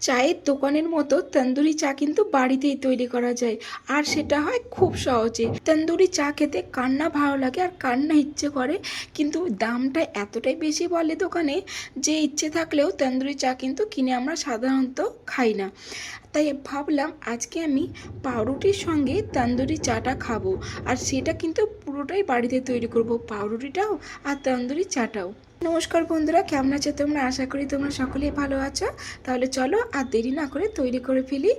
চায়ের দোকানের মতো তন্দুরি চা কিন্তু বাড়িতেই তৈরি করা যায়, আর সেটা হয় খুব সহজে। তন্দুরি চা খেতে কান্না ভালো লাগে আর কান্না ইচ্ছে করে, কিন্তু দামটা এতটাই বেশি বলে দোকানে যে ইচ্ছে থাকলেও তন্দুরি চা কিন্তু কিনে আমরা সাধারণত খাই না। তাই ভাবলাম আজকে আমি পাউরুটির সঙ্গে তন্দুরি চাটা খাব, আর সেটা কিন্তু পুরোটাই বাড়িতে তৈরি করব, পাউরুটিটাও আর তন্দুরি চাটাও। নমস্কার বন্ধুরা, কেমন আছো তোমরা? আশা করি তোমরা সকলেই ভালো আছো। তাহলে চলো আর দেরি না করে তৈরি করে ফেলি।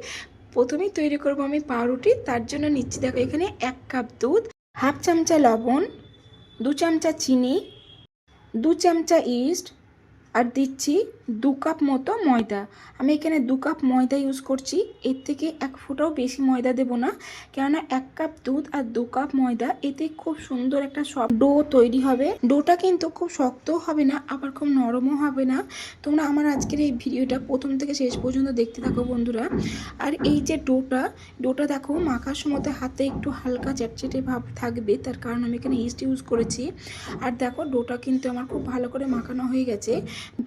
প্রথমেই তৈরি করব আমি পাউরুটি, তার জন্য নিচ্ছি দেখো এখানে এক কাপ দুধ, হাফ চামচা লবণ, দু চামচা চিনি, দু চামচা ইস্ট, আর দিচ্ছি দু কাপ মতো ময়দা। আমি এখানে দু কাপ ময়দা ইউজ করছি। এর থেকে এক ফুটাও বেশি ময়দা দেবো না। কেননা এক কাপ দুধ আর দু কাপ ময়দা, এতে খুব সুন্দর একটা সব ডো তৈরি হবে। ডোটা কিন্তু খুব শক্তও হবে না, আবার খুব নরমও হবে না। তোমরা আমার আজকের এই ভিডিওটা প্রথম থেকে শেষ পর্যন্ত দেখতে থাকো বন্ধুরা। আর এই যে ডোটা ডোটা দেখো, মাখার সময় হাতে একটু হালকা চ্যাটচেটে ভাব থাকবে, তার কারণ আমি এখানে ইস্ট ইউজ করেছি। আর দেখো, ডোটা কিন্তু আমার খুব ভালো করে মাখানো হয়ে গেছে।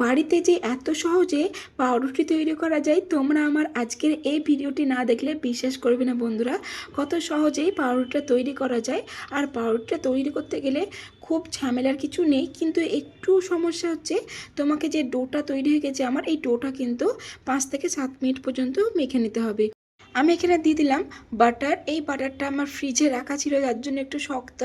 বাড়িতে যে এত সহজে পাউরুটি তৈরি করা যায়, তোমরা আমার আজকের এই ভিডিওটি না দেখলে বিশ্বাস করবে না বন্ধুরা। কত সহজেই পাউরুটিটা তৈরি করা যায়। আর পাউরুটিটা তৈরি করতে গেলে খুব ঝামেলার কিছু নেই, কিন্তু একটু সমস্যা হচ্ছে, তোমাকে যে ডোটা তৈরি হয়ে গেছে আমার, এই ডোটা কিন্তু পাঁচ থেকে সাত মিনিট পর্যন্ত মেখে নিতে হবে। আমি এখানে দিয়ে দিলাম বাটার এই বাটারটা আমার ফ্রিজে রাখা ছিল, যার জন্য একটু শক্ত,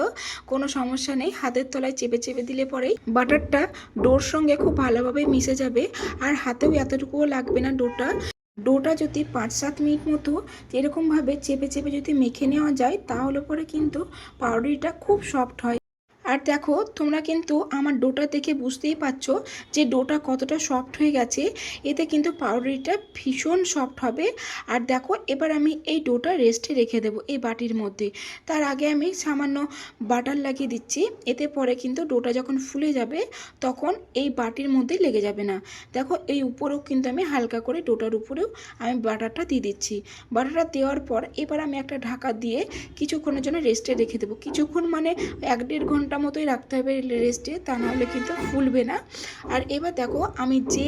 কোনো সমস্যা নেই। হাতের তলায় চেপে চেপে দিলে পরেই বাটারটা ডোর সঙ্গে খুব ভালোভাবে মিশে যাবে। আর হাতেও এতটুকুও লাগবে না ডোটা। ডোটা যদি পাঁচ সাত মিনিট মতো এরকমভাবে চেপে চেপে যদি মেখে নেওয়া যায়, তাহলে পরে কিন্তু পাউরুটিটা খুব সফট হয়। আর দেখো, তোমরা কিন্তু আমার ডোটা দেখে বুঝতেই পারছ যে ডোটা কতটা সফট হয়ে গেছে। এতে কিন্তু পাউরুটিটা ভীষণ সফট হবে। আর দেখো, এবার আমি এই ডোটা রেস্টে রেখে দেবো এই বাটির মধ্যে। তার আগে আমি সামান্য বাটার লাগিয়ে দিচ্ছি। এতে পরে কিন্তু ডোটা যখন ফুলে যাবে, তখন এই বাটির মধ্যে লেগে যাবে না। দেখো, এই উপরেও কিন্তু আমি হালকা করে ডোটার উপরেও আমি বাটারটা দিয়ে দিচ্ছি। বাটারটা দেওয়ার পর এবার আমি একটা ঢাকা দিয়ে কিছুক্ষণের জন্য রেস্টে রেখে দেবো। কিছুক্ষণ মানে এক দেড় ঘণ্টা মতোই রাখতে হবে রেস্টে তা নাহলে কিন্তু ফুলবে না। আর এবার দেখো, আমি যে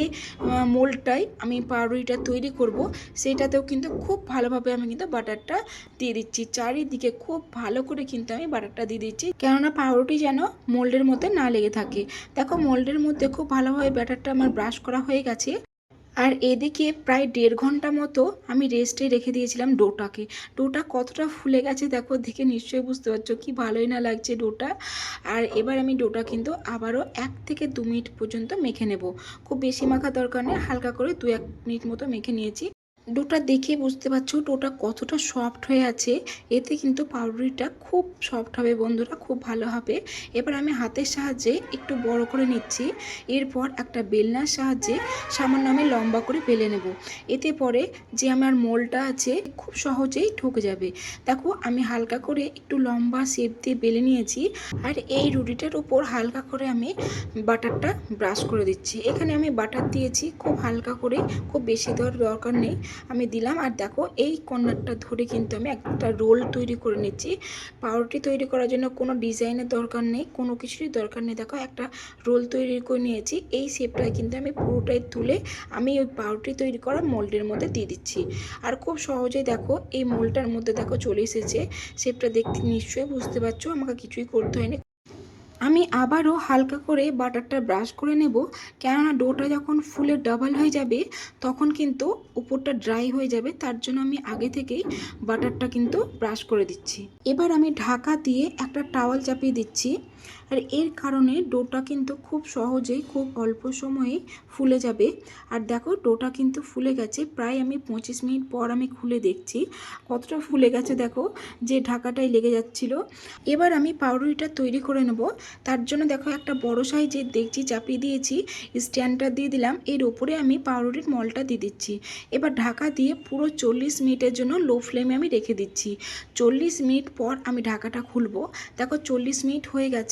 মোলটাই আমি পাউরুটিটা তৈরি করব, সেটাতেও কিন্তু খুব ভালোভাবে আমি কিন্তু বাটারটা দিয়ে দিচ্ছি। চারিদিকে খুব ভালো করে কিন্তু আমি বাটারটা দিয়ে দিচ্ছি। কেননা পাউরুটি যেন মোল্ডের মধ্যে না লেগে থাকে। দেখো, মোল্ডের মধ্যে খুব ভালোভাবে ব্যাটারটা আমার ব্রাশ করা হয়ে গেছে। আর এদিকে প্রায় দেড় ঘণ্টা মতো আমি রেস্টে রেখে দিয়েছিলাম ডোটাকে। ডোটা কতটা ফুলে গেছে দেখো, দেখে নিশ্চয়ই বুঝতে পারছ কি ভালোই না লাগছে ডোটা। আর এবার আমি ডোটা কিন্তু আবারও এক থেকে দু মিনিট পর্যন্ত মেখে নেব। খুব বেশি মাখা দরকার নেই, হালকা করে দু এক মিনিট মতো মেখে নিয়েছি। ডোটা দেখে বুঝতে পারছ, ডোটা কতটা সফট হয়ে আছে। এতে কিন্তু পাউরুটিটা খুব সফট হবে বন্ধুরা, খুব ভালো হবে। এবার আমি হাতের সাহায্যে একটু বড় করে নিচ্ছি। এরপর একটা বেলনার সাহায্যে সামান্য আমি লম্বা করে বেলে নেব। এতে পরে যে আমার মোলটা আছে, খুব সহজেই ঢুকে যাবে। দেখো, আমি হালকা করে একটু লম্বা শেপ দিয়ে বেলে নিয়েছি। আর এই রুটিটার উপর হালকা করে আমি বাটারটা ব্রাশ করে দিচ্ছি। এখানে আমি বাটার দিয়েছি, খুব হালকা করে, খুব বেশি দেওয়ার দরকার নেই। আমি দিলাম। আর দেখো, এই কর্নারটা ধরে কিন্তু আমি একটা রোল তৈরি করে নিচ্ছি। পাউরুটি তৈরি করার জন্য কোনো ডিজাইনের দরকার নেই, কোনো কিছুরই দরকার নেই। দেখো, একটা রোল তৈরি করে নিয়েছি। এই শেপটা কিন্তু আমি পুরোটাই তুলে আমি ওই পাউরুটি তৈরি করা মোল্ডের মধ্যে দিয়ে দিচ্ছি। আর খুব সহজেই দেখো, এই মোল্ডটার মধ্যে দেখো চলে এসেছে। শেপটা দেখতে নিশ্চয়ই বুঝতে পারছ, আমাকে কিছুই করতে হয়নি। আমি আবারও হালকা করে বাটারটা ব্রাশ করে নেব। কেননা ডোটা যখন ফুলে ডাবল হয়ে যাবে, তখন কিন্তু উপরটা ড্রাই হয়ে যাবে। তার জন্য আমি আগে থেকেই বাটারটা কিন্তু ব্রাশ করে দিচ্ছি। এবার আমি ঢাকা দিয়ে একটা টাওয়াল চাপিয়ে দিচ্ছি। আর এর কারণে ডোটা কিন্তু খুব সহজেই, খুব অল্প সময়ে ফুলে যাবে। আর দেখো, ডোটা কিন্তু ফুলে গেছে। প্রায় আমি পঁচিশ মিনিট পর আমি খুলে দেখছি। কতটা ফুলে গেছে দেখো, যে ঢাকাটাই লেগে যাচ্ছিল। এবার আমি পাউরুটিটা তৈরি করে নেব। তার জন্য দেখো, একটা বড় সাইজের দেখছি চাপিয়ে দিয়েছি। স্ট্যান্ডটা দিয়ে দিলাম। এর উপরে আমি পাউরুটির মলটা দিয়ে দিচ্ছি। এবার ঢাকা দিয়ে পুরো চল্লিশ মিনিটের জন্য লো ফ্লেমে আমি রেখে দিচ্ছি। চল্লিশ মিনিট পর আমি ঢাকাটা খুলবো। দেখো, চল্লিশ মিনিট হয়ে গেছে।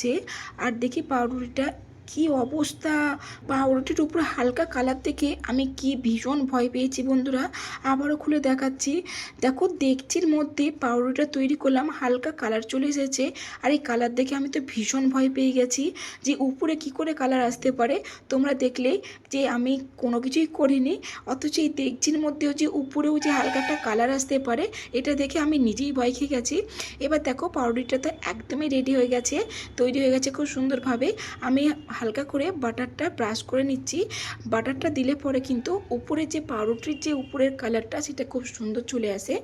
আর দেখি পাউরুটিটা কি অবস্থা? পাউরুটির উপরে হালকা কালার দেখে আমি কি ভীষণ ভয় পেয়েছি বন্ধুরা। আবারও খুলে দেখাচ্ছি। দেখো দেখছির মধ্যে পাউরুটিটা তৈরি করলাম, হালকা কালার চলে এসেছে। আর এই কালার দেখে আমি তো ভীষণ ভয় পেয়ে গেছি যে উপরে কি করে কালার আসতে পারে। তোমরা দেখলে যে আমি কোনো কিছুই করিনি, অথচ এই দেখছির মধ্যেও যে উপরেও যে হালকা একটা কালার আসতে পারে, এটা দেখে আমি নিজেই ভয় খেয়ে গেছি। এবার দেখো, পাউরুটিটা তো একদমই রেডি হয়ে গেছে, তৈরি হয়ে গেছে খুব সুন্দরভাবে। আমি হালকা করে বাটারটা ব্রাশ করে নিচ্ছি। বাটারটা দিলে পরে কিন্তু উপরে যে পাউরুটির যে উপরের কালারটা, সেটা খুব সুন্দর চলে আসে।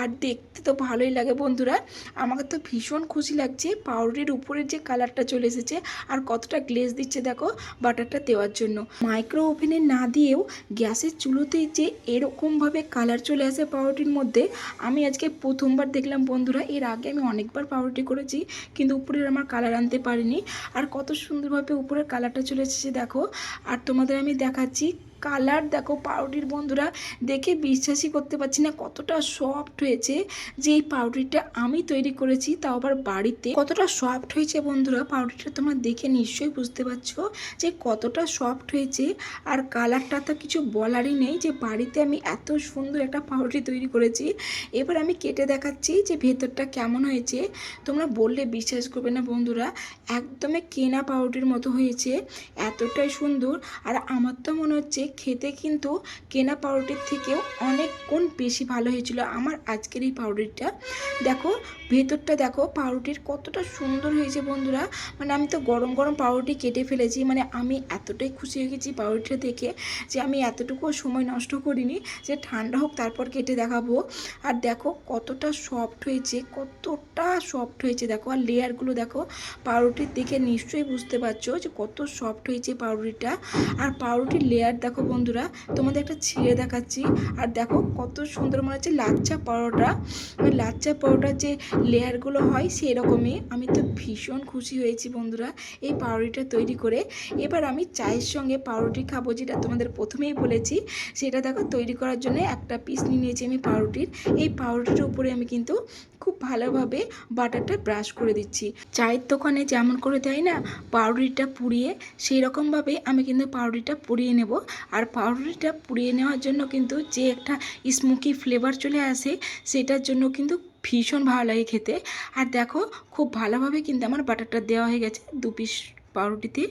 আর দেখতে তো ভালোই লাগে বন্ধুরা। আমাকে তো ভীষণ খুশি লাগছে পাউরুটির উপরের যে কালারটা চলে এসেছে আর কতটা গ্লেজ দিচ্ছে দেখো বাটারটা দেওয়ার জন্য। মাইক্রো ওভেনে না দিয়েও গ্যাসের চুলোতে যে এরকমভাবে কালার চলে আসে পাউরুটির মধ্যে, আমি আজকে প্রথমবার দেখলাম বন্ধুরা। এর আগে আমি অনেকবার পাউরুটি করেছি, কিন্তু উপরের আমার কালার আনতে পারিনি। আর কত সুন্দরভাবে উপরের কালারটা চলে এসেছে দেখো। আর তোমাদের আমি দেখাচ্ছি কালার দেখো পাউরুটির বন্ধুরা, দেখে বিশ্বাসই করতে পারছি না কতটা সফট হয়েছে যে এই পাউরুটিটা আমি তৈরি করেছি, তাও আবার বাড়িতে। কতটা সফট হয়েছে বন্ধুরা, পাউরুটিটা তোমরা দেখে নিশ্চয়ই বুঝতে পারছ যে কতটা সফট হয়েছে। আর কালারটা তো কিছু বলারই নেই যে বাড়িতে আমি এত সুন্দর একটা পাউরুটি তৈরি করেছি। এবার আমি কেটে দেখাচ্ছি যে ভেতরটা কেমন হয়েছে। তোমরা বললে বিশ্বাস করবে না বন্ধুরা, একদমই কেনা পাউরুটির মতো হয়েছে, এতটাই সুন্দর। আর আমার তো মনে হচ্ছে খেতে কিন্তু কেনা পাউরুটির থেকেও অনেক গুণ বেশি ভালো হয়েছিল আমার আজকের এই পাউরুটিটা। দেখো, ভেতরটা দেখো, পাউরুটির কতটা সুন্দর হয়েছে বন্ধুরা। মানে আমি তো গরম গরম পাউরুটি কেটে ফেলেছি মানে আমি এতটাই খুশি হয়ে গেছি পাউরুটিটা দেখে যে আমি এতটুকুও সময় নষ্ট করিনি যে ঠান্ডা হোক তারপর কেটে দেখাবো। আর দেখো, কতটা সফট হয়েছে, কতটা সফট হয়েছে দেখো। আর লেয়ারগুলো দেখো, পাউরুটির দেখে নিশ্চয়ই বুঝতে পারছ যে কত সফট হয়েছে পাউরুটিটা। আর পাউরুটির লেয়ার দেখো বন্ধুরা, তোমাদের একটা ছিঁড়ে দেখাচ্ছি। আর দেখো কত সুন্দর মনে হচ্ছে লাচ্চা পরোটা। লাচ্চা পরোটার যে লেয়ারগুলো হয় সেরকমই। আমি তো ভীষণ খুশি হয়েছি বন্ধুরা এই পাউরুটিটা তৈরি করে। এবার আমি চায়ের সঙ্গে পাউরুটি খাব যেটা তোমাদের প্রথমেই বলেছি। সেটা দেখো তৈরি করার জন্য একটা পিস নিয়ে নিয়েছি আমি পাউরুটির। এই পাউরুটির উপরে আমি কিন্তু খুব ভালোভাবে বাটারটা ব্রাশ করে দিচ্ছি। চায়ের দোকানে যেমন করে দেয় না, পাউরুটিটা পুড়িয়ে সেই রকমভাবে আমি কিন্তু পাউরুটিটা পুড়িয়ে নেব। আর পাউরুটিটা পুড়িয়ে নেওয়ার জন্য কিন্তু যে একটা স্মোকি ফ্লেভার চলে আসে, সেটার জন্য কিন্তু ভীষণ ভালো লাগে খেতে। আর দেখো, খুব ভালোভাবে কিন্তু আমার বাটারটা দেওয়া হয়ে গেছে, দু পিস পাউরুটিতে।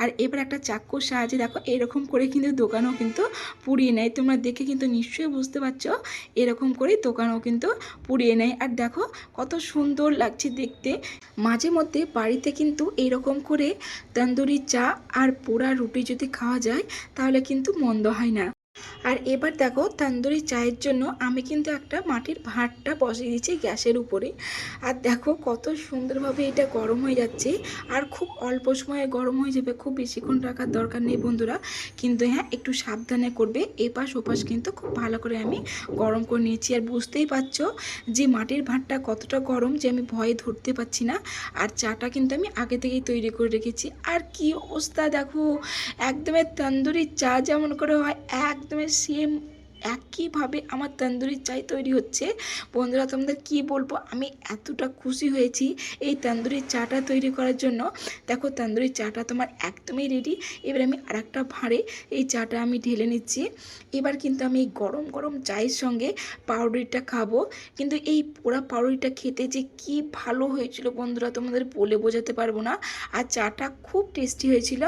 আর এবার একটা চাকুর সাহায্যে দেখো, এরকম করে কিন্তু দোকানও কিন্তু পুড়িয়ে নেয়। তোমরা দেখে কিন্তু নিশ্চয়ই বুঝতে পারছ, এরকম করে দোকানও কিন্তু পুড়িয়ে নেয়। আর দেখো, কত সুন্দর লাগছে দেখতে। মাঝে মধ্যে বাড়িতে কিন্তু এরকম করে তন্দুরি চা আর পোড়া রুটি যদি খাওয়া যায়, তাহলে কিন্তু মন্দ হয় না। আর এবার দেখো তন্দুরি চায়ের জন্য আমি কিন্তু একটা মাটির ভাঁড়টা বসিয়ে দিয়েছি গ্যাসের উপরে। আর দেখো কত সুন্দরভাবে এটা গরম হয়ে যাচ্ছে। আর খুব অল্প সময়ে গরম হয়ে যাবে, খুব বেশিক্ষণ রাখার দরকার নেই বন্ধুরা। কিন্তু হ্যাঁ একটু সাবধানে করবে, এপাশ ওপাশ কিন্তু খুব ভালো করে আমি গরম করে নিয়েছি। আর বুঝতেই পারছ যে মাটির ভাঁড়টা কতটা গরম যে আমি ভয়ে ধরতে পারছি না। আর চাটা কিন্তু আমি আগে থেকেই তৈরি করে রেখেছি। আর কি অবস্থা দেখো একদমই তন্দুরি চা যেমন করে হয় একদমই সেম একইভাবে আমার তন্দুরি চাই তৈরি হচ্ছে। বন্ধুরা, তোমাদের কি বলব? আমি এতটা খুশি হয়েছি এই তন্দুরি চাটা তৈরি করার জন্য। দেখো, তন্দুরি চাটা তোমার একদমই রেডি এবার আমি আরেকটা ভাঁড়ে এই চাটা আমি ঢেলে নিচ্ছি। এবার কিন্তু আমি গরম গরম চায়ের সঙ্গে পাউরুটিটা খাব। কিন্তু এই পোড়া পাউরুটিটা খেতে যে কি ভালো হয়েছিল বন্ধুরা, তোমাদের বলে বোঝাতে পারব না। আর চাটা খুব টেস্টি হয়েছিল।